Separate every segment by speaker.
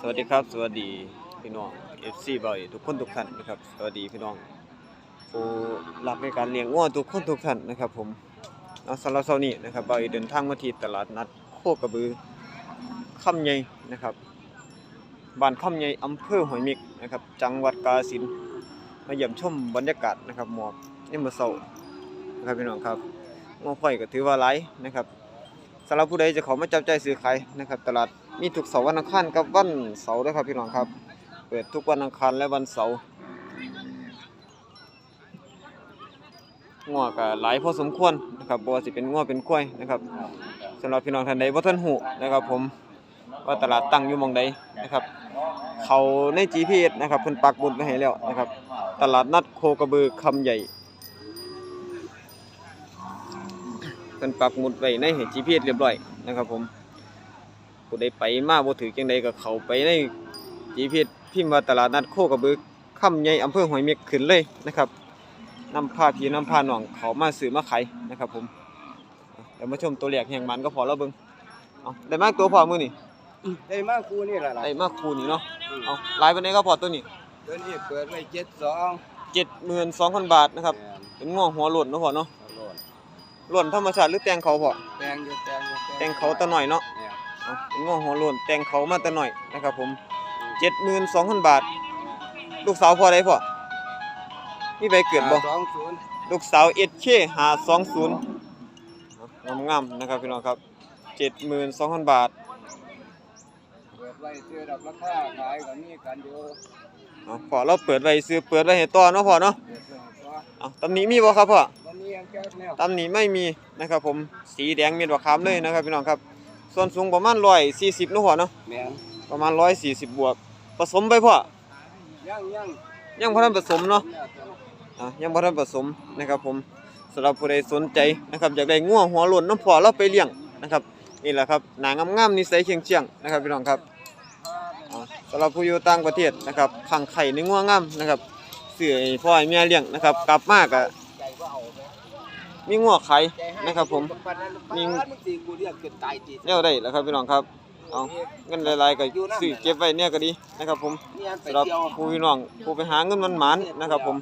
Speaker 1: สวัสดีครับ สวัสดีพี่น้อง FC บ่อยทุกคนทุกท่านนะครับ สวัสดีพี่น้องผู้รักในการเลี้ยงงัวทุกคนทุกท่านนะครับ ผมเอาสำหรับเช้านี้นะครับบ่อยเดินทางมาที่ตลาดนัดโคกระบือค่ำใหญ่นะครับบ้านค่ำใหญ่อำเภอหอยมิกนะครับ จังหวัดกาฬสินธุ์มาเยี่ยมชมบรรยากาศนะครับหมอกยามมื้อเช้านะครับพี่น้องครับงัวควายก็ถือว่าหลายนะครับำหรับผู้ใดจะเขามาจับใจซื้อขายนะครับ ตลาดมีทุกเสาร์วันอังคารกับวันเสาร์ด้วยครับพี่น้องครับ เปิดทุกวันอังคารและวันเสาร์งัวกหลายพอสมควรนะครับบ่ว่าสิเป็นงัวเป็นกล้วยนะครับสำหรับพี่น้องท่านใดบ่ทันหูนะครับผมว่าตลาดตั้งอยู่มองใดนะครับเขาใน GPS นะครับเพิ่นปักหมุดไว้ให้แล้วนะครับ ตลาดนัดโคกระบือคำใหญ่ พิ่นปักหมุดไว้ใน GPS เรียบร้อยนะครับผมผู้ใดไปมาบ่ถือจังใดก็เข้าไปใน GPS พิมพ์ว่าตลาดนัดโคกระบือค่ำใหญ่อำเภอหอยเม็กขึ้นเลยนะครับนำพาพี่นำพาน้องเขามาซื้อมาขายนะครับผมเดี๋ยวมาชมตัวแรกแห่งมันก็พอแล้วเบิ่งเอาได้มากตัวพอมื้อนี่
Speaker 2: ได้มากกูนี่แหละล่ะ
Speaker 1: ได้มากคูนี่เนาะเอาหลายปานใดก็พอตัวนี้
Speaker 2: ตัวนี้เปิดไว้เจ็ดสอง
Speaker 1: 72,000บาทนะครับเป็นง้อหัวโล้นเนาะพ่อเนาะ
Speaker 2: โลด
Speaker 1: โล้นธรรมชาติหรือแต่งเขาพ่อ
Speaker 2: แตงอยู่แตงอยู่
Speaker 1: แต่งเขาตะหน่อยเนาะ
Speaker 2: เนี่ย
Speaker 1: เอาเป็นง้อหัวโล้นแต่งเขามาแต่หน่อยนะครับผม72,000บาท ลูกสาวพ่อได้พ่อมีใบเกิดบ่
Speaker 2: สองศูนย์
Speaker 1: ลูกสาว SK 520งามๆนะครับพี่น้องครับ72,000บาท
Speaker 2: เปิดไว้ซื้อดอกราคาขายก็มีกันอยู่
Speaker 1: เอาพ่อเราเปิดไว้ซื้อเปิดไว้ให้ต่อเนาะพ่อเนาะ
Speaker 2: เปิดเรื่องตัว
Speaker 1: เอาตำหนิมีบ่ครับพ่อ
Speaker 2: วันนี้ยังแก้แนว
Speaker 1: ตำหนิไม่มีนะครับผมสีแดงเม็ดบักขามเลยนะครับพี่น้องครับ ส่วนสูงประมาณ140เนาะพ่อเนาะ
Speaker 2: แม่น
Speaker 1: ประมาณ140บวก ผสมไปพ่อ
Speaker 2: ยังยัง
Speaker 1: ยังบ่ทันผสมเนาะ
Speaker 2: เนี่ยตัว
Speaker 1: อะยังบ่ทันผสมนะครับผมสำหรับผู้ใดสนใจนะครับอยากได้งัวหัวโล้นน้ำพอเราไปเลี้ยงนะครับนี่แหละครับหนางงามๆนิสัยเชียงๆนะครับพี่น้องครับอะสำหรับผู้อยู่ต่างประเทศนะครับขังไข่ในงัวงามนะครับเสื่อให้พ่อให้แม่เลี้ยงนะครับ กลับมาก็
Speaker 2: ใจก็เอาไป
Speaker 1: มีงัวไข่
Speaker 2: ใจให้
Speaker 1: นะครับ ผมมี
Speaker 2: ปันนั้นมึงสิกูเรียกเกินตายจี
Speaker 1: แนวได้แล้วครับพี่น้องครับเอาเงินหลายๆก็ซื้อเก็บไว้เนี่ยก็ดีนะครับ ผมสำหรับ
Speaker 2: เที่ยว
Speaker 1: ผู้พี่น้องผู้ไปหาเงินมันหมานนะครับ ผม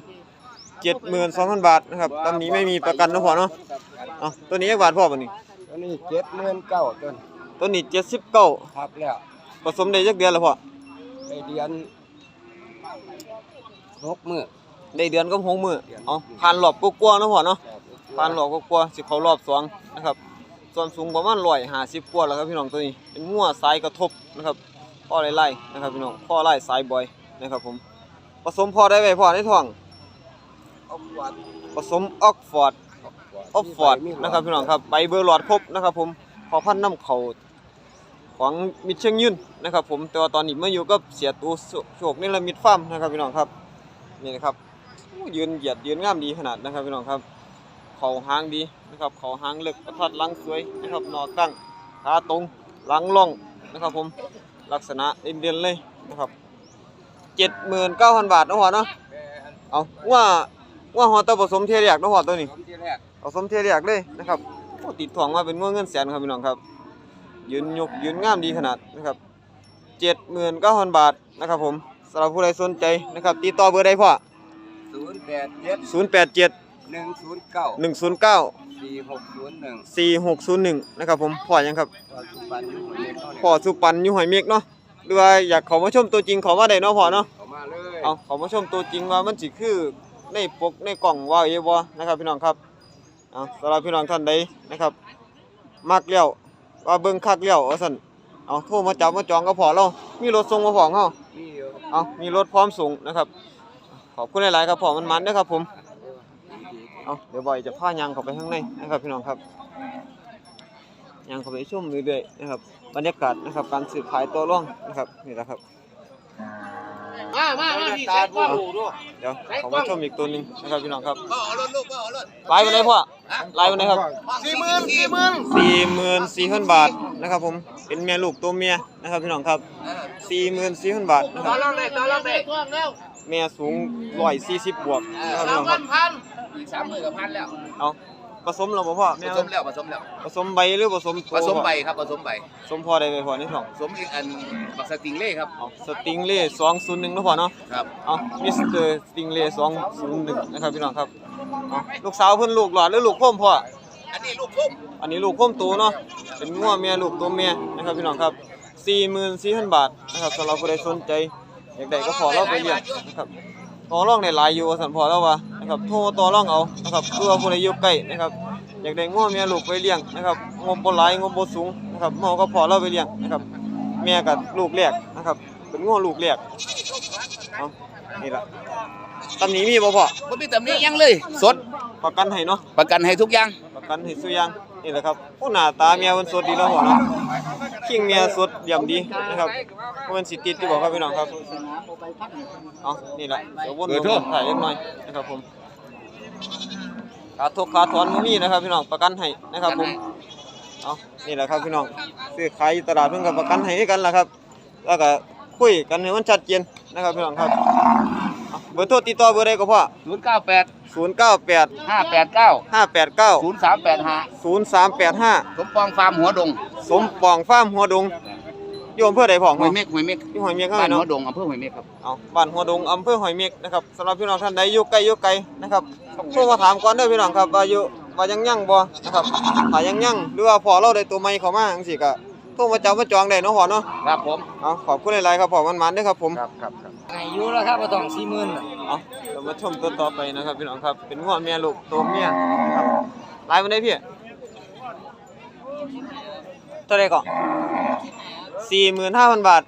Speaker 1: 72,000บาทนะครับตอนนี้ไม่มีประกันนะพ่อเนาะเอาตัวนี้จักบาทพ่อบัดนี้
Speaker 2: ตัวนี้เจ็ดหมื่นเก้าต้น
Speaker 1: ตัวนี้79
Speaker 2: ครับแล้ว
Speaker 1: ผสมได้จักเดือนแล้วพ่อ
Speaker 2: ไปเดือนหกมื้อ
Speaker 1: ได้เดือนก็หกมื้อเอาผ่านรอบกว่าๆนะพ่อเนาะ ผ่านรอบกว่าๆสิเข้ารอบสองนะครับ ส่วนสูงประมาณ150กว่าแล้วครับพี่น้องตัวนี้ เป็นงัวสายกระทบนะครับพ่อไล่ๆนะครับพี่น้องพ่อไล่สายบอยนะครับผมผสมพอได้ไว้พ่อในท้อง
Speaker 2: เอาขวด
Speaker 1: ผสมออกฟอร์ดออกฟอร์ดนะครับพี่น้องครับใบเบอร์หลอดครบนะครับ ผมพอพันธุ์น้ำเขาของมิตรเชียงยืนนะครับ ผมแต่ว่าตอนนี้มาอยู่กับเสียตูโชคนี่ละมิดฟาร์มนะครับพี่น้องครับนี่นะครับโอ้ยืนเหยียดยืนงามดีขนาดนะครับพี่น้องครับ เขาหางดีนะครับเขาหางเล็กกระทัดหลังสวยนะครับหนอตั้งขาตรงหลังล่องนะครับผมลักษณะเด่นๆเลยนะครับเจ็ดหมื่นเก้าพันบาทนะหัวเนาะเอาว่าว่าหัวตัวผสมเทียเรียกนะหัวตัวนี้
Speaker 2: ผมที่แรก
Speaker 1: ผสมเทียเรียกเลยนะครับโอ้ติดถ่วงมาเป็นงวเงินแสนครับพี่น้องครับยืนยกยืนงามดีขนาดนะครับเจ็ดหมื่นเก้าพันบาทนะครับผมสำหรับผู้ใดสนใจนะครับติดต่อเบอร์ใดพ่อ
Speaker 2: ศูนย์แปดเจ็ด
Speaker 1: ศูนย์แปดเจ็ด
Speaker 2: หนึ่งศูนย์เก้า
Speaker 1: หนึ่งศูนย์เก้า
Speaker 2: สี่หกศูนย์หนึ่ง
Speaker 1: สี่หกศูนย์หนึ่งนะครับผมพ่อยังครับ
Speaker 2: ปัจจุบันอยู่คนเล็กเท่านี้
Speaker 1: พ่อสุปันอยู่หอยเมฆเนาะหรือว่าอยากเขามาชมตัวจริงเขามาได้เนาะพ่อเนาะ
Speaker 2: เข้ามาเลย
Speaker 1: เอาเขามาชมตัวจริงว่ามันสิคือในปกในกล่องว่าเอบ่นะครับพี่น้องครับเอาสำหรับพี่น้องท่านใดนะครับมักเลี้ยวว่าเบิ่งคักเลี้ยวว่าซั่นเอาโทรมาจับมาจองก็พอเรามีรถส่งมาพร้อมเฮา
Speaker 2: นี่อยู่
Speaker 1: เอามีรถพร้อมส่งนะครับ ขอบคุณหลายๆครับพ่อมันมันเด้อครับผม เอาเดี๋ยวบ่อยจะพายางเข้าไปข้างในนะครับพี่น้องครับยางเข้าไปชมเรื่อยๆนะครับบรรยากาศนะครับการซื้อขายตัวร่องนะครับนี่แหละครับ
Speaker 3: มามามาพี่ใส่กล้องดูด้วย
Speaker 1: เดี๋ยวขอมาชมอีกตัวหนึงนะครับพี่น้องครับ
Speaker 3: ก็เอารถลูกก็เอารถ
Speaker 1: ไลฟ์ไปเลยพ่อไลฟ์ไปเลยครับ
Speaker 3: สี่หมื่นสี่หมื่น
Speaker 1: สี่หมื่นสี่พันบาทนะครับผมเป็นเมียลูกตัวเมียนะครับพี่น้องครับสี่หมื่นสี่พันบาทนะค
Speaker 3: ต่
Speaker 1: รั
Speaker 3: อบรองเลยต่อรองเลยกล้องแล้ว
Speaker 1: เมียสูงร้อยสี่สิบบวกนะครับพี่
Speaker 3: สา
Speaker 1: น้
Speaker 3: ม
Speaker 1: องค
Speaker 3: พั
Speaker 1: รับ
Speaker 3: นพัน อีกสามหมื่นกับพันแล้ว
Speaker 1: เอาผสมแล้วบ่พ่อ
Speaker 3: ผ
Speaker 1: แม่
Speaker 3: สมแล้วผสมแล้ว
Speaker 1: ผสมใบหรือผสมตัว
Speaker 3: ผสมใบ
Speaker 1: พ่อ
Speaker 3: ครับผสมใบ
Speaker 1: ผสมพอได้ไปพ่อในท้อง
Speaker 3: ผสมอีกอันบักสติงเล่ครับ
Speaker 1: เอาสติงเล่201เนาะพ่อเนาะ
Speaker 3: ครับ
Speaker 1: เอามิสเตอร์สติงเล่201นะครับพี่น้องครับเอาลูกสาวเพิ่นลูกหลอดหรือลูกโคมพ่อ
Speaker 3: อันนี้ลูกพุ่ม
Speaker 1: อันนี้ลูกโคมตัวเนาะเป็นงัวเมียลูกตัวเมียนะครับพี่น้องครับ44,000บาทนะครับสำหรับผู้ใดสนใจอยากได้ก็ขอเราไปเลี้ยงนะครับต่อรองได้หลายอยู่ว่าซั่นพอแล้วว่า นะครับโทรต่อรองเอานะครับเพื่อผู้ใดอยู่ใกล้นะครับอยากได้งัวเมียลูกไปเลี้ยงนะครับงบบ่หลายงบบ่สูงนะครับหมอก็พอเราไปเลี้ยงนะครับเมียกับลูกแรกนะครับ เป็นงัวลูกแรกเอานี่ล่ะตำหนี้มีบ่พ่อ
Speaker 3: บ่มีตำหนิหยังเลย สด
Speaker 1: ประกันให้เนาะ
Speaker 3: ประกันให้ทุกอย่าง
Speaker 1: ประกันให้สุอยางนี่แหละครับผู้หน้าตาเมียมันสดดีแล้วพ่อเนาะ คิงเมียสดเยี่ยมดีนะครับบ่แมันสิติดอยู่บ่ครับพี่น้องครับเอานี่แหละเดี๋ยววนลงถ่ายเล็กน้อยนะครับผมขาทกขาถอนบ่มีนะครับพี่น้องประกันให้นะครับผมเอานี่แหละครับพี่น้องซื้อขายอยู่ตลาดเพิ่นก็ประกันให้คือกันล่ะครับ แล้วก็คุยกันให้มันชัดเจนนะครับพี่น้องครับ เอาเบอร์โทรติดต่อเบอร์ใดก็พ่อ
Speaker 3: 098
Speaker 1: 098
Speaker 3: 589
Speaker 1: 589
Speaker 3: 0385
Speaker 1: 0385
Speaker 3: สมปองฟาร์มหัวดง
Speaker 1: สมปองฟาร์มหัวดงอยู่อำเภอใดพ่อง
Speaker 3: ห้วยเม็กห้วยเม็ก
Speaker 1: อยู่หอยเมียก
Speaker 3: บ้า
Speaker 1: เฮาน
Speaker 3: หั
Speaker 1: เนาะ
Speaker 3: วดงอำเภอห้วยเม็กครับ
Speaker 1: เอาบ้านหัวดงอำเภอหอยเมียกนะครับสำหรับพี่น้องท่านใดอยู่ใกล้อยู่ไกลนะครับโทรมาถามก่อนเด้อพี่น้องครับว่าอยู่ว่ายังยังบ่นะครับถ้ายังยังหรือว่าพอเราได้ตัวใหม่เข้ามาจังซี่ก็โทรมาจองมาจองได้เนาะพ่อเนาะ
Speaker 3: ครับผม
Speaker 1: เอาขอบคุณหลายๆครับพ่อมันมันๆเด้อครับผม
Speaker 3: ครับครับครับ
Speaker 4: ไงอยู่แล้วครับบ่ต้องสี่หมื่นน่ะ
Speaker 1: เอาเรามาชมตัวต่อไปนะครับพี่น้องครับ เป็นงัวเมียลูกตัวเมียนะครับหลายมันได้พี่เท่าไหร่ก่อน45,000บาท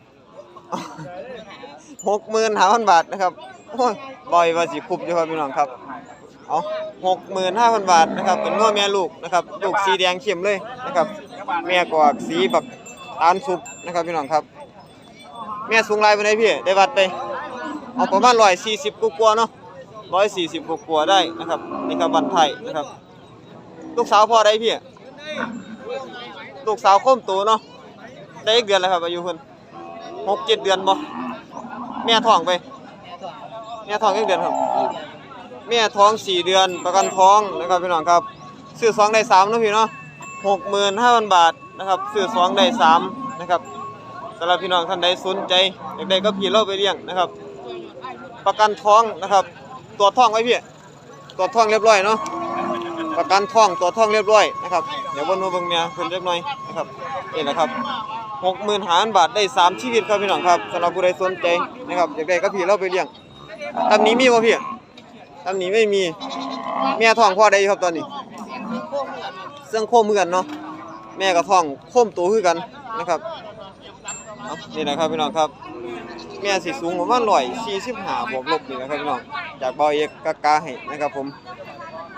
Speaker 1: หกหมื่นห้าพันบาทนะครับโอ้ยบอยว่าสิคุบอยู่ครับพี่น้องครับเอาหกหมื่นห้าพันบาทนะครับ เป็นง้อแม่ลูกนะครับลูกสีแดงเข้มเลยนะครับแม่กวากสีแบบตาลสุกนะครับพี่น้องครับแม่สูงไรไปไหนใดพี่ได้วัดไป เอาประมาณร้อยสี่สิบกว่าๆเนาะร้อยสี่สิบกว่าๆได้นะครับนี่ครับวันไทยนะครับ ลูกสาวพ่อได้พี่ลูกสาวโค้มโตเนาะได้อีกเดือนแล้วครับอายุเพิ่นหกเจ็ดเดือนบ่แม่ท้องไป แม่ท้องกี่เดือนครับแม่ท้องสี่เดือนประกันท้องนะครับพี่น้องครับซื้อสองได้สามนะพี่เนาะหกหมื่นห้าพันบาทนะครับซื้อสองได้สามนะครับสำหรับพี่น้องท่านใดสนใจอยากได้ก็พี่เราไปเลี้ยงนะครับ ประกันท้องนะครับตัวจท้องไว้พี่ตัวจท้องเรียบร้อยเนาะประกันท้องตัวจท้องเรียบร้อยนะครับเดี๋ยววนมาเบิ่งเมียเพิ่นเล็กน้อยนะครับนี่แหละครับหกหมื่นห้าพันบาทได้สามชีวิตครับพี่น้องครับสำหรับผู้ใดสนใจนะครับอยากได้ก็พี่เราไปเลี้ยงตำนี้มีบ่พี่ตำนี้ไม่มีแม่ท้องพ่อได้ครับตอนนี้เสื่องโค้มเหมือนเนาะแม่ก็ท้องโค้มโตคือกันนะครับนี่แหละครับพี่น้องครับ แม่สิสูงประมาณร้อยสี่สิบห้าบวกลบนี่นะครับพี่น้องจากเบาเอกกากาให้นะครับผม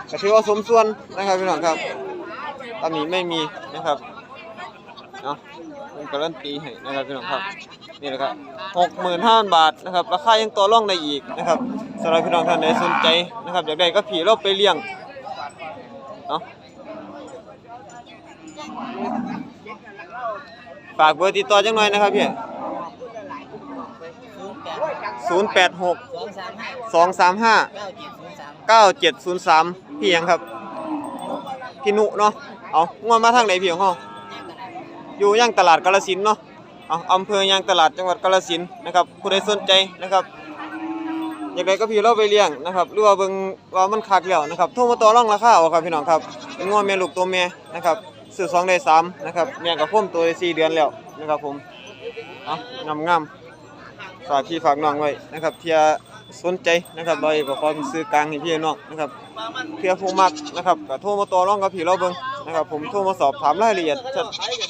Speaker 1: ก็ถือว่าสมส่วนนะครับพี่น้องครับตำหนี้ไม่มีนะครับเนาะผมการันตีให้นะครับพี่น้องครับนี่แหละครับหกหมื่นห้าพันบาทนะครับราคายังต่อรองได้อีกนะครับสำหรับพี่น้องท่านใดสนใจนะครับอยากได้ก็ผีเราไปเลี้ยงเนาะฝากเบอร์ติดต่อจังหน่อยนะครับพี่ ศูนย์แปดหก
Speaker 4: สองสามห้า
Speaker 1: สองสามห้า
Speaker 4: เก้าเจ็ดศูนย์สาม
Speaker 1: เก้าเจ็ดศูนย์สามพี่หยังครับ พี่นุเนาะเอางวดมาทางไหนพี่ของเฮาอยู่ย่างตลาดกาฬสินธุ์เนาะเอาอำเภอย่างตลาดจังหวัดกาฬสินธุ์นะครับผู้ใดสนใจนะครับ อยากได้ก็พี่เราไปเลี้ยงนะครับหรือว่าเบิ่งว่ามันคักแล้วนะครับโทรมาต่อรองราคาเอาครับพี่น้องครับเป็นงัวแม่ลูกตัวแม่นะครับซื้อสองได้สามนะครับแม่กับพ่มตัวได้สี่เดือนแล้วนะครับผมเอางามงามๆ ฝากพี่ฝากน้องไว้นะครับเที่ยสนใจนะครับเราก็ขอเป็นซื้อกลางให้พี่น้องนะครับเที่ยผู้มักนะครับก็โทรมาต่อรองกับพี่เราเบิ่งนะครับผมโทรมาสอบถามรายละเอียดชัด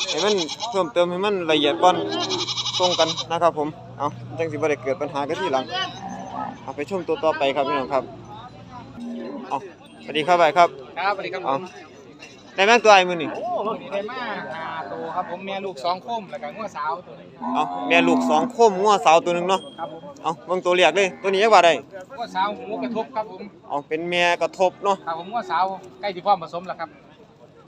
Speaker 1: ให้มันเพิ่มเติมให้มันละเอียดก่อนตรงกันนะครับผมเอาจังสิบ่ได้เกิดปัญหากันที่หลังเอาไปชมตัวต่อไปครับพี่น้องครับเอาสวัสดีครับไปครับ
Speaker 5: ครับสวัสดีครับผ
Speaker 1: เอา
Speaker 5: ม
Speaker 1: ได้แม่งตัวไอ้มือนี่
Speaker 5: โอ้วันนี้ได้มาหาตัวครับผมแม่ลูกสองคมแล้วก็งัวสาวตัวหนึง
Speaker 1: เอาแม่ลูกสองโคมงัวสาวตัวหนึงเนาะ
Speaker 5: ครับผม
Speaker 1: เอาเบิ่งตัวเรียกเลยตัวนี้ยังว่าได้
Speaker 5: งัวสาวหูกระทบครับผม
Speaker 1: เอาเป็นแม่กระทบเนาะ
Speaker 5: ครับผมงัวสาวใกล้ที่พร้อมผสมแล้วครับ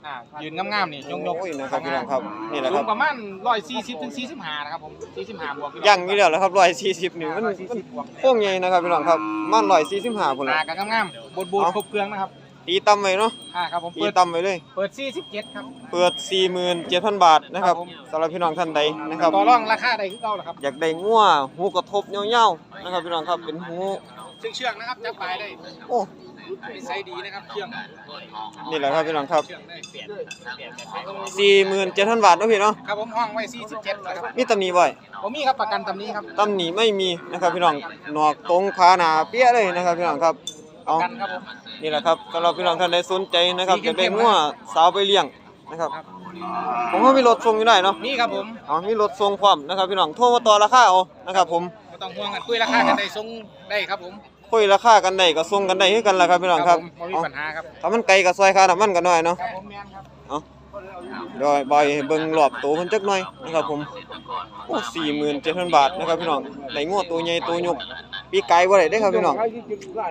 Speaker 5: อ่ายืนงามๆนี่ยกยก
Speaker 1: โอ้ยนะครับพี่น้องครับนี่แหละค
Speaker 5: สู
Speaker 1: รั
Speaker 5: ง
Speaker 1: บ
Speaker 5: ประมาณร้อยสี่สิบถึงสี่สิบห้านะครับผมสี่สิบห้าบวก
Speaker 1: ย่างอยู่แล้วแหละครับร้อยสี่สิบนี่มัน
Speaker 5: ร้อยสี่
Speaker 1: มัน
Speaker 5: สิบบวก
Speaker 1: โค้งใหญ่นะครับพี่น้องครับมันร้อยสี่สิบห้าพุ่น
Speaker 5: หนา
Speaker 1: ละ
Speaker 5: กันงามๆบดบูด
Speaker 1: เอา
Speaker 5: ครบเครื่องนะครับ
Speaker 1: ตีต่ำไว้เนาะ
Speaker 5: อ่าครับผม
Speaker 1: ตี
Speaker 5: เปิด
Speaker 1: ต่ำไว้เลย
Speaker 5: เปิดสี่สิบเจ็ดครับ
Speaker 1: เปิด 47,000 บาทนะครับ
Speaker 5: ครับผม
Speaker 1: สำหรับพี่น้องท่านใดนะครับ
Speaker 5: ต่อรองราคาใดคือเก่าเหรอครับ
Speaker 1: อยากได้งัวหูกระทบยาวๆนะครับพี่น้องครับเป็นหู
Speaker 5: เชื่องเชื่องๆนะครับจับปลายได้
Speaker 1: โอ้
Speaker 5: นิสัยดีนะครับเชื่อง
Speaker 1: นี่แหละครับพี่น้องครับ
Speaker 5: เชื่องได้เปลี่ยนเปลี่ยนแบบ
Speaker 1: 47,000 บาทเนาะพี่เนาะ
Speaker 5: ครับผมห้องไว้สี่สิบเจ็ดนะครับ
Speaker 1: มีตำหนิบ่อย
Speaker 5: ผมมีครับประกันตำนี้ครับ
Speaker 1: ตำหนิไม่มีนะครับพี่น้องหนอกตรงขาหนาเปี้ยเลยนะครับพี่น้องครับ
Speaker 5: ประ
Speaker 1: เอา
Speaker 5: กันครับผม
Speaker 1: นี่แหละครับสำหรับพี่น้องท่านใดสนใจนะครับ
Speaker 5: สี
Speaker 1: อยาก
Speaker 5: เข้
Speaker 1: ได้
Speaker 5: มๆ
Speaker 1: งัวสาวไปเลี้ยงนะครับ
Speaker 5: ครับ
Speaker 1: ผมว่ามีรถส่งอยู่ได้เนาะ
Speaker 5: นี่ครับผม
Speaker 1: เอามีรถส่งพร้อมนะครับพี่น้องโทรมาต่อราคาเอานะครับผม
Speaker 5: ไม่ต้องห่วงกันคุยราคากันได้ส่งได้ครับผม
Speaker 1: คุยราคากันได้ก็ส่งกันได้คือกันล่ะครับพี่น้องครับ
Speaker 5: ผมไม่มี
Speaker 1: เอา
Speaker 5: ปัญหาครับ
Speaker 1: ถ้ามันไกลก็ซอยค่าน้ำมันกันหน่อยเนาะ
Speaker 5: ครับผมแมนครับ
Speaker 1: เอาเดี๋ยวบอยให้เบิ่งรอบตัวเพิ่นจักหน่อยนะครับผมโอ้47,000บาทนะครับพี่น้องได้งัวตัวใหญ่ตัวยก ปีไก่บ่ได้เด้ครับพี่น้อง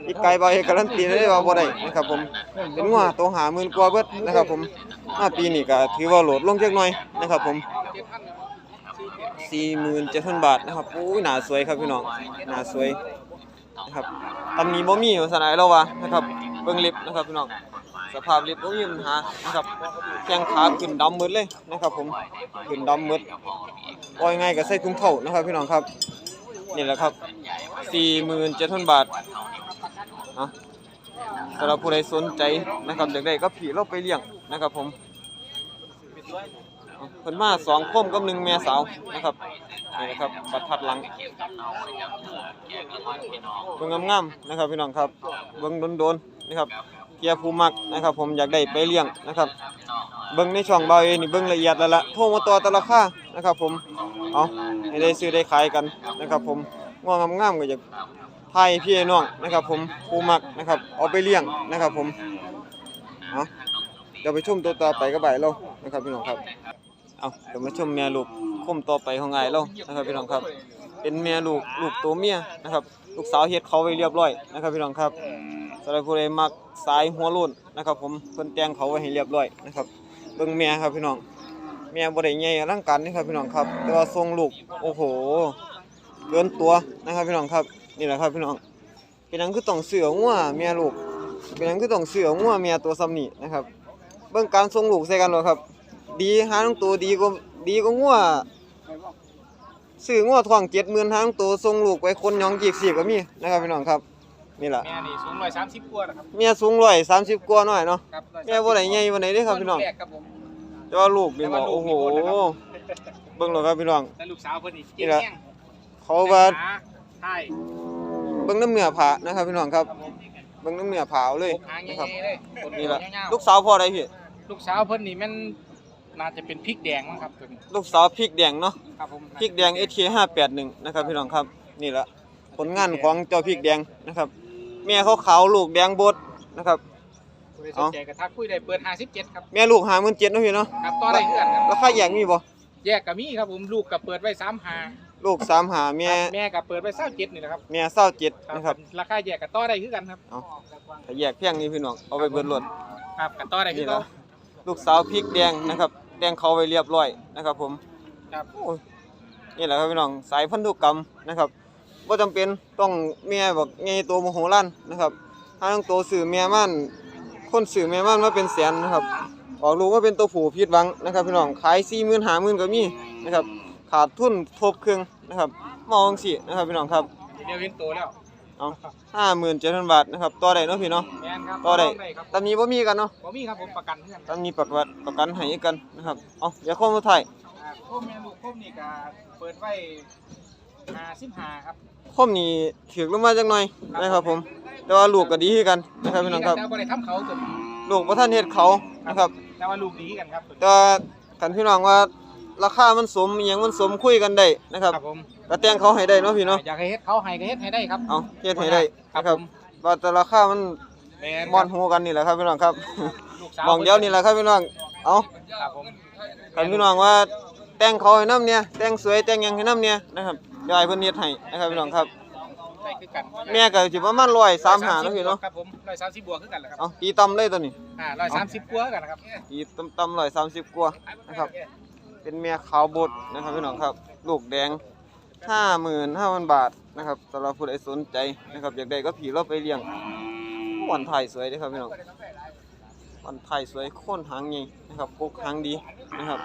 Speaker 1: อีกไกลบอยการันตีได้ว่าบ่ได้นะครับผมเป็นงัวตัวหาหมื่นกว่าเบิดนะครับผมมาปีนี้ก็ถือว่าโหลดลงจักหน่อยนะครับผม
Speaker 5: เจ็ดพัน
Speaker 1: 47,000บาทนะครับโอ้ยหน้าสวยครับพี่น้องหน้าสวยนะครับตำหนี้บ่มีว่าซั่นไอ้เราว่านะครับเบิ่งเล็บนะครับพี่น้องสภาพเล็บบ่มีปัญหานะครับแข้งขาขึ้นดำหมดเลยนะครับ ผมขึ้นดำหมดว่ายังไงก็ใส่ถุงเท้านะครับพี่น้องครับนี่แหละครับ 47,000บาทเจ็ดพันบาะสำหรับผู้ใดสนใจนะครับอยากได้ก็ผีเราไปเลี้ยงนะครับผมเพิ่นมาสองคมกับหนึ่งแม่สาวนะครับนี่นะครับบัดทัดหลังเบิ่งงามๆนะครับพี่น้องครับเบิ่งโดนๆนะครับเกียร์ผู้มักนะครับ ผมอยากได้ไปเลี้ยงนะครับเบิ่งในช่องเบาเอนี่เบิ่งละเอียดแล้วละโทรมาต่อแต่ราคานะครับ ผมเอาให้ได้ซื้อได้ขายกันนะครับ ผม ง่วงามๆก็อยากไทยพี่น้องนะครับ ผมผู้มักนะครับเอาไปเลี้ยงนะครับ ผมเอาเดี๋ยวไปชมตัวต่อไปกับใบเรานะครับพี่น้องครับเอาเดี๋ยวมาชมแม่ลูกคมต่อไปของไงเรานะครับพี่น้องครับ เป็นแม่ลูกลูกตัวเมียนะครับ ลูกสาวเฮ็ดเขาไว้เรียบร้อยนะครับพี่น้องครับสำหรับผู้ใดมักสายหัวโล้นนะครับ ผมเพิ่นแต่งเขาไว้ให้เรียบร้อยนะครับเบิ่งแม่ครับพี่น้องแม่บ่ได้ใหญ่อลังการนี่ครับพี่น้องครับแต่ว่าทรงลูกโอ้โห เกินตัวนะครับพี่น้องครับนี่แหละครับพี่น้องเป็นหยังคือต้องเสืองัวเมียลูกเป็นหยังคือต้องเสืองัวเมียตัวซ้ำนี่นะครับ เบิ่งการส่งลูกใส่กันบ่ครับ ดีหาทั้งตัวดีกว่าดีกว่างัวซื้องัวท้อง70,000หาทั้งตัวส่งลูกไปคนหยองจีกสีก็มีนะครับพี่น้องครับนี่ล่ะ
Speaker 5: แม่นี่สูงร้อยสามสิบกว่านะครับ
Speaker 1: เมียสูง130กว่าหน่อยเนาะ
Speaker 5: ครับ
Speaker 1: แม่บ่ได้ใหญ่ปานใดเด้ครับพี่น้อง
Speaker 5: แรกครับผม
Speaker 1: แต่ว่าลูกนี่
Speaker 5: แต่
Speaker 1: บ่
Speaker 5: ว่าลู
Speaker 1: โอ้
Speaker 5: ก
Speaker 1: โห
Speaker 5: นี่โคตรนะครับ
Speaker 1: เบิ่งแล้วครับพี่น้อง
Speaker 5: แต่ลูกสาวเพิ่นนี่
Speaker 1: นี่
Speaker 5: เก่ง
Speaker 1: ล่ะ
Speaker 5: แห้ง
Speaker 1: เขาว่า
Speaker 5: ใช่
Speaker 1: เบิ่งน้ำเนื้อผานะครับพี่น้องครับเบิ่งน้ำเนื้อผาเอาเลย
Speaker 5: ผมหาง
Speaker 1: นะ
Speaker 5: ให
Speaker 1: ครั
Speaker 5: ญ่
Speaker 1: บ
Speaker 5: ๆเลยขน
Speaker 1: นี่ล่ะ
Speaker 5: ยาวๆ
Speaker 1: ลูกสาวพ่อใดพี่
Speaker 5: ลูกสาวเพิ่นนี่แม่นน่าจะเป็นพริกแดงมั้งครับตัวนี้
Speaker 1: ลูกสาวพริกแดงเนาะ
Speaker 5: ครับผม
Speaker 1: พริกแดง SK 581นะครับพี่น้องครับนี่ละผลงานของเจ้าพริกแดงนะครับแม่เขาขาวลูกแดงบดนะครับ
Speaker 5: ผู้ใดสนใจก็ทักคุยได้เปิด57ครับ
Speaker 1: แม่ลูก57,000เนาะพี่เนาะ
Speaker 5: ครับต่อได้เพื่อนครับ
Speaker 1: ราคาแยกมีบ่
Speaker 5: แยกก็มีครับผมลูกก็เปิดไว้35
Speaker 1: ลูก35แม่
Speaker 5: แม่ก็เปิดไว้27นี่แหละครับ
Speaker 1: แม่27นะครับ
Speaker 5: ราคาแยกก็ต่อได้คือกันครับ
Speaker 1: เอาถ้าแยกแพงนี่พี่น้องเอาไปเบิดรถ
Speaker 5: ครับก็ต่อได้คื
Speaker 1: นี่
Speaker 5: อ
Speaker 1: ละ
Speaker 5: เก่า
Speaker 1: ลูกสาวพริกแดงนะครับ แดงเขาไว้เรียบร้อยนะครับ ผม
Speaker 5: ครับ
Speaker 1: โอ้ยนี่แหละครับพี่น้องสายพันธุกรรมนะครับบ่จำเป็นต้องแม่บอกใหญ่โตมโหฬารนะครับ ถ้าต้องโตสื่อแม่มันคนสื่อแม่มันมาเป็นแสนนะครับออกลูกว่าเป็นตัวผู้ผิดหวังนะครับ พี่น้องขาย40,000 50,000ก็มีนะครับ ขาดทุนทบครึ่งนะครับมองสินะครับพี่น้องครับ
Speaker 5: เดี๋ยวเห็นโตแล้ว
Speaker 1: เอา57,000บาทนะครับต่อได้เนาะพี่เนาะ
Speaker 5: แม่นครับ
Speaker 1: ต่อได้
Speaker 5: ครับ
Speaker 1: ตอนนี้บ่มีกันเนาะ
Speaker 5: บ่มีครับผมประกันเพื่อน
Speaker 1: ตอนนี้ประกันประกันให้กันนะครับเอาเดี๋ยวข้อมูลไทาย
Speaker 5: อ่าโคมแม่ลูกโคมนี่ก็เปิดไว้55ครับ
Speaker 1: ข้อมนี้ถือลงมาจักหน่อยนะครับผม แต่ว่าลูกก็ดีคือกันนะครับพี่น้องครับ
Speaker 5: แต่บ่ได้ทำเขาตัวนี้
Speaker 1: ลูกบ่ทันเฮ็ดเขานะครับ
Speaker 5: แต่ว่าลูกดีกันครับตัวนี้
Speaker 1: แต่ว่าคันพี่น้องว่า ราคามันสมอิหยังมันสมคุยกันได้นะครับ
Speaker 5: ครับผม
Speaker 1: ก็แต่งเขาให้ได้เนาะพี่เนาะ
Speaker 5: อยากให้เฮ็ดเขาให้ก็เฮ็ดให้ได้ครับ
Speaker 1: เอาเฮ็ดให้ได้
Speaker 5: ครับ
Speaker 1: นะครับ
Speaker 5: ผม
Speaker 1: ว่าแต่ราคามัน
Speaker 5: แม่น
Speaker 1: มอนหูกันนี่แหละครับพี่น้องครับ
Speaker 5: ลูกสาว
Speaker 1: มองเดียวนี่แหละครับพี่น้องเอา
Speaker 5: ครับผม
Speaker 1: คันพี่น้องว่าแต่งเขาให้นํเนี่ยแต่งสวยแต่งหยังให้นํเนี่ยนะครับเดี๋ยวให้เพิ่นเฮ็ดให้นะครับพี่น้องครับ
Speaker 5: ได้คือกัน
Speaker 1: แม่ก็สิประมาณ135เนาะพี่เนาะ
Speaker 5: ครับผม130บวกคือกันแหละครับ
Speaker 1: เอาตีต่ำเลยตัวนี้
Speaker 5: อ่า130กว่ากันนะครับ
Speaker 1: ตีต่ำๆ130กว่านะครับ เป็นเมียขาวบดนะครับพี่น้องครับ ลูกแดง55,000บาทนะครับสำหรับผู้ใดสนใจนะครับ อยากได้ก็ผีเราไปเลี้ยงหวานไทยสวยเด้อครับพี่น้องอันไทยสวยโค่นหางใหญ่นะครับกกหางดีนะครับ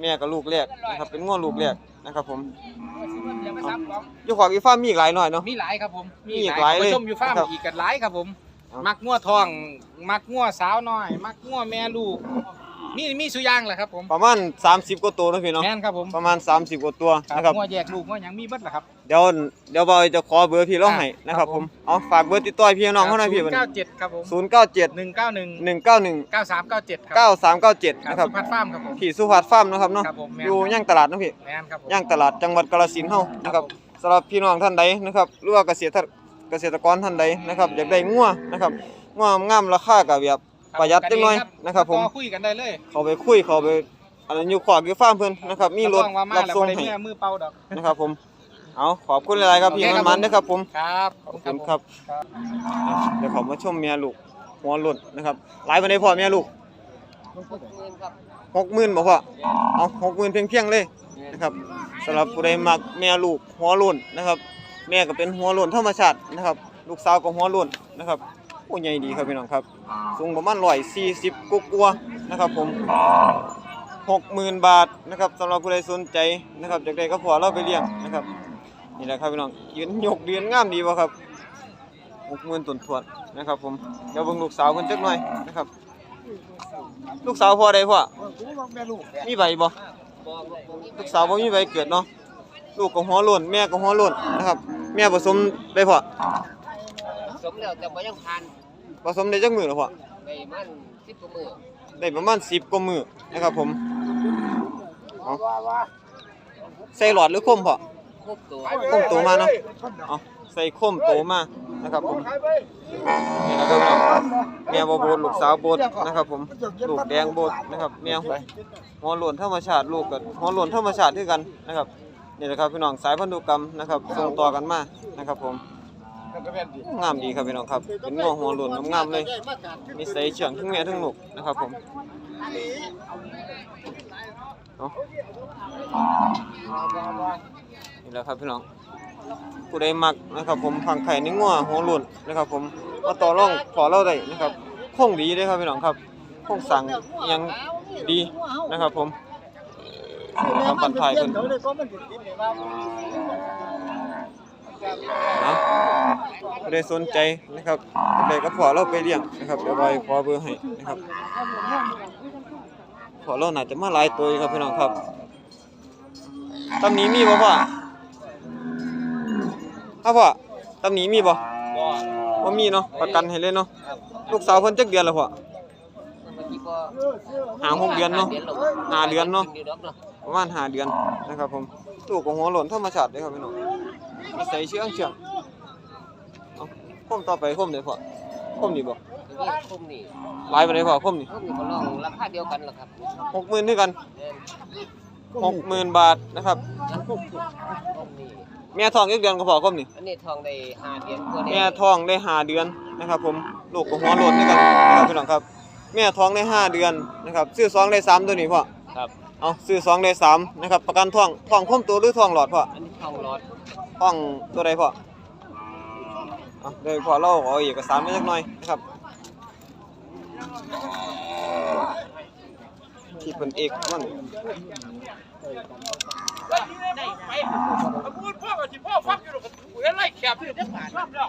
Speaker 1: แม่กับลูกแรกนะครับ เป็นง้อลูกแรกนะครับ ผมอยู่ขวากอีฟ้ามีอีกหลายหน่อยเนาะ
Speaker 5: มีหลายครับผม
Speaker 1: มีอีกหลายเลย
Speaker 5: มาชมอยู่ฟาร์ม
Speaker 1: ครับ
Speaker 5: อีกกันหลายครับผม
Speaker 1: เอามั
Speaker 5: มักงัวทอง มักงัวสาวน้อย มักงัวแม่ลูก มีมีสุอยางแหละครับผม
Speaker 1: ประมาณ 30 กว่าตัวเนาะพี่เนาะ
Speaker 5: แม่นครับผม
Speaker 1: ประมาณ 30 กว่าตัวนะครับ
Speaker 5: งัวแยกลูกงัวหยังมีเบิดแหละครับ
Speaker 1: เดี๋ยวเดี๋ยวบอยจะขอเบอร์พี่เราให้นะครับ
Speaker 5: ครับ
Speaker 1: ผ
Speaker 5: ผมม
Speaker 1: เอาฝากเบอร์ติดต่อพี่น้องเขาหน่อยพี่บัดนี้
Speaker 5: เก้าเจ็ดครับผม
Speaker 1: 097
Speaker 5: หนึ่งเก้าหนึ่ง
Speaker 1: 191
Speaker 5: เก้าสามเก้าเจ็ดครั
Speaker 1: 9397
Speaker 5: ค
Speaker 1: นะค
Speaker 5: รั
Speaker 1: รั
Speaker 5: บบสุพัฒน์ฟาร์มครับผม
Speaker 1: พี่สุภัทรฟาร์มนะครับเนาะ
Speaker 5: ครับผมแม่น
Speaker 1: อยู่ย่างตลาดเนาะพี่
Speaker 5: แม่นครับผม
Speaker 1: ย่างตลาดจังหวัดกาฬสินธุ์เฮานะครับสำหรับพี่น้องท่านใดนะครับหรือว่าเกษตรเกษตรกรท่านใดนะครับอยากได้งัวนะครับงัวงามราคาก็แบบ ประหยัดจังหน่อยนะครับผม
Speaker 5: ต่อคุยกันได้เลย
Speaker 1: เขาไปคุยเขาไปอันนั้นอยู่ขวากอยู่ฟาร์มเพิ่นนะครับ มีรถ
Speaker 5: ต้องว่ามา
Speaker 1: รับ
Speaker 5: แล้ว
Speaker 1: ส่ง
Speaker 5: บ่ได้
Speaker 1: ให้
Speaker 5: เมื่อมือเปล่าดอก
Speaker 1: นะครับผมเอาขอบคุณหลายๆครับพี่
Speaker 5: โอเคครับ
Speaker 1: มันๆนะครับผม
Speaker 5: ครับ
Speaker 1: ขอบคุณครับเดี๋ยวเขามาชมเมียลูกหัวหล่นนะครับหลายปานใดพ่อเมียลูกหกหมื่นบ่พ่อเอาหกหมื่นเพียงๆเลยนะครับสำหรับผู้ใดมักแม่ลูกหัวหล่นนะครับ แม่ก็เป็นหัวหล่นธรรมชาตินะครับ ลูกสาวก็หัวหล่นนะครับ โอ้ใหญ่ดีครับพี่น้องครับ สูงประมาณ140กว่าๆนะครับผม60,000บาทนะครับสำหรับผู้ใดสนใจนะครับอยากได้ก็พอเราไปเลี้ยงนะครับ นี่แหละครับพี่น้องยืนยกเดือนงามดีบ่ครับ60,000ต้นทวนนะครับผมเดี๋ยวเบิ่งลูกสาวเพิ่นจักหน่อยนะครับ ลูกสาวพ่อใดพ่อมีใบบ่ลูกสาวบ่มีใบเกิดเนาะลูกก็หัวโล้นแม่ก็หัวโล้นนะครับ แม่ผสมได้พ่อ
Speaker 3: มแล้วแต่บ่ยังผ่าน
Speaker 1: ผสมได้จักมื้อแล้วพ่อ
Speaker 3: ไปมันสิบกว่ามือ
Speaker 1: ได้ประมาณ10กว่ามื้อนะครับผมเอาใส่หลอดหรือคมพ่อ
Speaker 3: ครบตัว
Speaker 1: คมโตมาเนาะเอาใส่คมโตมานะครับผมนี่นะครับพี่น้องแม่บ่โบดลูกสาวโบดนะครับผมลูกแดงโบดนะครับแม่หัวโล้นธรรมชาติลูกก็หัวโล้นธรรมชาติคือกันนะครับนี่แหละครับพี่น้องสายพันธุกรรมนะครับส่งต่อกันมานะครับผม งามดีครับพี่น้องครับ เป็นงัวหัวหลุนงามๆเลย มีใส่เชืองทั้งแม่ทั้งลูกนะครับผมเอานี่แหละครับพี่น้องผู้ใดมักนะครับผมพังไข่ในงัวหัวหลุนนะครับผมมาต่อรองขอเราได้นะครับคงดีเลยครับพี่น้องครับคงสั่งอิหยังดีนะครับผมทำปันไทยเพิ่ นเอาผู้สนใจนะครับผู้ใดก็พอเราไปเลี้ยงนะครับเดี๋ยวไว้ขอเบอร์ให้นะครับพอเราน่าจะมาหลายตัวอยู่ครับพี่น้องครับตำหนี้มีบ่พ่อครับพ่อตำหนี้มีบ่บ่มีเนาะประกันให้เลยเนาะลูกสาวเพิ่นจักเดือนแล้วพ่อ
Speaker 3: เมื่อกี้ก็
Speaker 1: ห้าหกเดือนเนาะหาเดือนเนาะ ประมาณห้าเดือนนะครับผมลูกของหัวโหล่นธรรมชาติเลยครับพี่น้องมีใส่เชื่องเชื่องเอาคมต่อไปคมเดี๋ยวพ่อคมดีบ่
Speaker 3: ทีนี้คมนี่
Speaker 1: หลายไปเลยพ่อคมนี่
Speaker 3: คมนี่ก็ลองราคาเดียวกันล่ะครับ
Speaker 1: หกหมื่นด้วยกัน
Speaker 3: เด่น
Speaker 1: หกหมื่นบาทนะครับ
Speaker 3: แล้วคมนี่
Speaker 1: แม่ทองอีกเดือนก็พอคมนี่
Speaker 3: อันนี้ทองได้ห้าเดือนกว่า
Speaker 1: แม่ทองได้ห้าเดือนนะครับ ผมลูกกับหัวโหลดด้วยกันนะครับพี่น้องครับ แม่ท้องได้ห้าเดือนนะครับซื้อสองได้สามตัวนี้พ่อ
Speaker 3: ครับ
Speaker 1: เอาซื้อสองได้สามนะครับ ประกันท้องท้องคมตัวหรือท้องหลอดพ่อ
Speaker 3: อันนี้ทองหลอด
Speaker 1: ท้องตัวใดพ่อเอาเดี๋ยวพ่อเราขอเอกสารมาสักหน่อยนะครับที่เป็นเอกมัน
Speaker 5: พูดพ่อกับที่พ่อฟังอยู่หรอกกูเห็นไรแคบที่เด็กผ่านแล้ว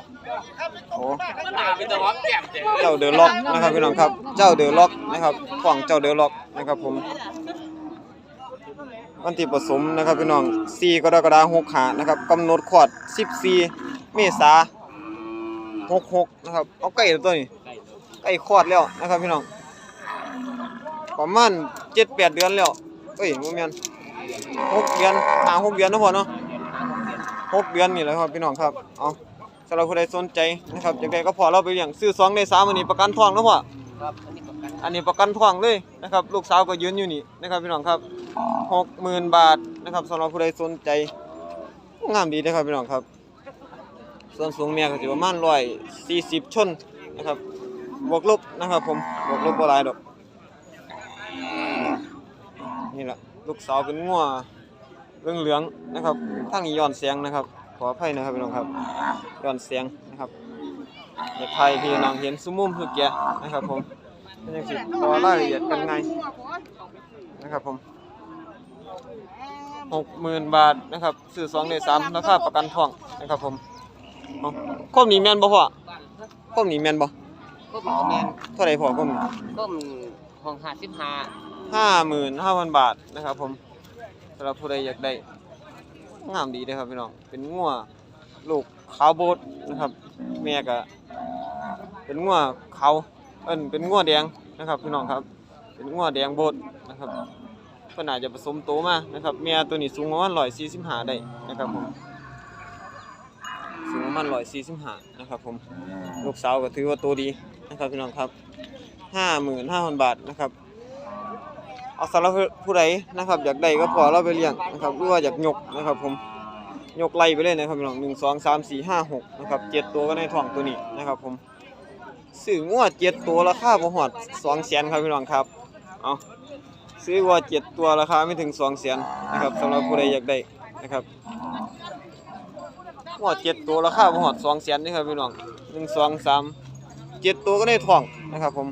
Speaker 1: โอ้
Speaker 5: มันหนาเป็นตะหอมแก้มเจ๋ง
Speaker 1: เจ้าเดอล็อกนะครับพี่น้องครับ เจ้าเดอล็อกนะครับฝั่งเจ้าเดอล็อกนะครับผม วันที่ผสมนะครับพี่น้อง4กรกฎาคม65นะครับกำหนดคลอด 14 เมษา66นะครับเอาใกล้ตัวนี้ใกล้คลอดแล้วนะครับพี่น้องประมาณ7-8 เดือนแล้วเอ้ยบ่แม่น6เดือน5 6เดือนนะพ่อเนาะ6เดือนนี่แหละครับพี่น้องครับ เอาสำหรับผู้ใดสนใจนะครับอยากได้ก็พอเราไปเลี้ยงซื้อ2ได้3อันนี้ประกันทองเนาะพ่อ
Speaker 3: ครับ อันนี้ประกัน
Speaker 1: อันนี้ประกันทองเลยนะครับ ลูกสาวก็ยืนอยู่นี่นะครับพี่น้องครับหกหมื่นบาทนะครับสำหรับผู้ใดสนใจงามดีนะครับพี่น้องครับ ส่วนสูงเมียก็สิประมาณร้อยสี่สิบชนนะครับบวกลบนะครับ ผมบวกลบบ่หลายดอกนี่แหละลูกสาวเป็นงัวเหลืองๆนะครับทั้งนี้ย้อนเสียงนะครับ ขออภัยนะครับพี่น้องครับย้อนเสียงนะครับอยากไทยพี่น้องเห็นสุมุมคือแกะนะครับผม เป็นจังซี่ขอรายละเอียดกันไงนะครับผม60,000บาทนะครับซื้อ2ได้3ราคาประกันทองนะครับผมเอาคมนี่แม่นบ่พ่อคมนี่แม่นบ่
Speaker 4: ก็มีแมน
Speaker 1: เท่าไหร่พ่อคมนี่
Speaker 4: ก็มีห้องหาสิบห้า
Speaker 1: ห้าหมื่นห้าพันบาทนะครับผมสำหรับผู้ใดอยากได้งามดีนะครับพี่น้องเป็นงัวลูกขาวโบดนะครับแม่ก็เป็นงัวขาว เอิ้นเป็นงัวแดงนะครับพี่น้องครับ เป็นงัวแดงโบดนะครับเพิ่นอาจจะผสมโตมานะครับแม่ตัวนี้สูงประมาณ145ได้นะครับผมสูงประมาณ145นะครับผมลูกสาวก็ถือว่าโตดีนะครับพี่น้องครับ55,000บาทนะครับเอาสำหรับผู้ใดนะครับอยากได้ก็พอเราไปเลี้ยงนะครับหรือว่าอยากยกนะครับผมยกไล่ไปเลยนะครับพี่น้องหนึ่งสองสามสี่ห้าหกนะครับเจ็ดตัวก็ในท้องตัวนี้นะครับผม ซื้องัวเจ็ดตัวราคาบ่ฮอดสองแสนครับพี่น้องครับเอาซื้อวัวเจ็ดตัวราคาไม่ถึงสองแสนนะครับสำหรับผู้ใดอยากได้นะครับงัวเจ็ดตัวราคาบ่ฮอดสองแสนนี่ครับพี่น้องหนึ่งสองสามเจ็ดตัวก็ในท้องนะครับผม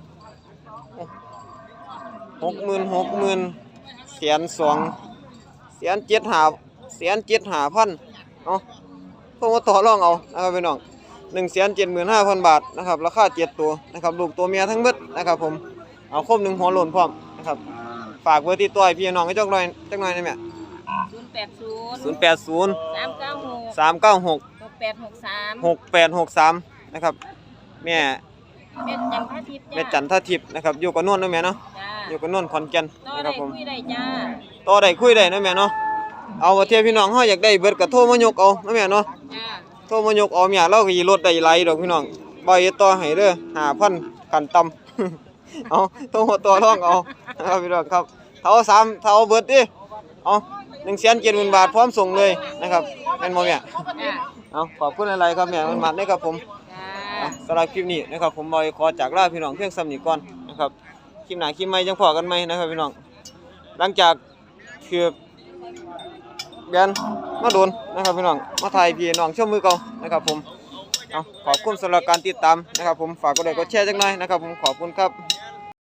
Speaker 1: หกหมื่นหกหมื่นแสนสองแสนเจ็ดหาแสนเจ็ดหาพันเอาพวกมาต่อรองเอานะครับพี่น้อง หนึ่งแสนเจ็ดหมื่นห้าพันบาทนะครับราคาเจ็ดตัวนะครับลูกตัวเมียทั้งหมดนะครับผมเอาครบหนึ่งหัวโลนพร้อมนะครับฝากเบอร์ติดต่อให้พี่น้องให้จักหน่อยจักหน่อยได้ไหม
Speaker 3: ศูนย์แปดศูนย์
Speaker 1: ศูนย์แปดศูนย์
Speaker 3: สามเก้าหก
Speaker 1: สามเก้าหก
Speaker 3: หกแปดหกสาม
Speaker 1: หกแปดหกสามนะครับแม่
Speaker 3: เม็ดจันทร์ทิพย์จ้า
Speaker 1: แม่จันททิพย์นะครับอยู่กับนวลนะแม่เนาะ
Speaker 3: จ้า
Speaker 1: อยู่กับนวลขอนแก่น
Speaker 3: ต่อ
Speaker 1: นะค
Speaker 3: ได้
Speaker 1: รับผม
Speaker 3: คุยได้จ้า
Speaker 1: ต่อได้คุยได้นะแม่เนาะเอาว่าเทียพี่น้องเฮาอยากได้เบิดก็โทรมายกเอานะแม่เนาะ
Speaker 3: จ้า
Speaker 1: โทรมายกเอาเมียเราก็สิลดได้หลายดอกพี่น้องบ่อยต่อให้เด้อ5,000กันต่ำเอาโทรมาต่อรองเอานะครับพี่น้องครับเท่า3เท่าเบิดดิเอา170,000บาทพร้อมส่งเลยนะครับแม่นบ่แม่
Speaker 3: จ้า
Speaker 1: เอาขอบคุณอะไรครับแม่มันมัดได้ครับผม
Speaker 3: จ้า
Speaker 1: อะสำหรับคลิปนี้นะครับผมบอยขอจากลาพี่น้องเพียงซ้ำนี้ก่อนนะครับคลิปหน้าคลิปใหม่จังพอกันไหมนะครับพี่น้องหลังจากคือ แบนมาโดนนะครับพี่น้องมาถ่ายพี่น้องชมมือเก่านะครับผมเอาขอบคุณสำหรับการติดตามนะครับผมฝากกดไลค์กดแชร์จังหน่อยนะครับผมขอบคุณครับ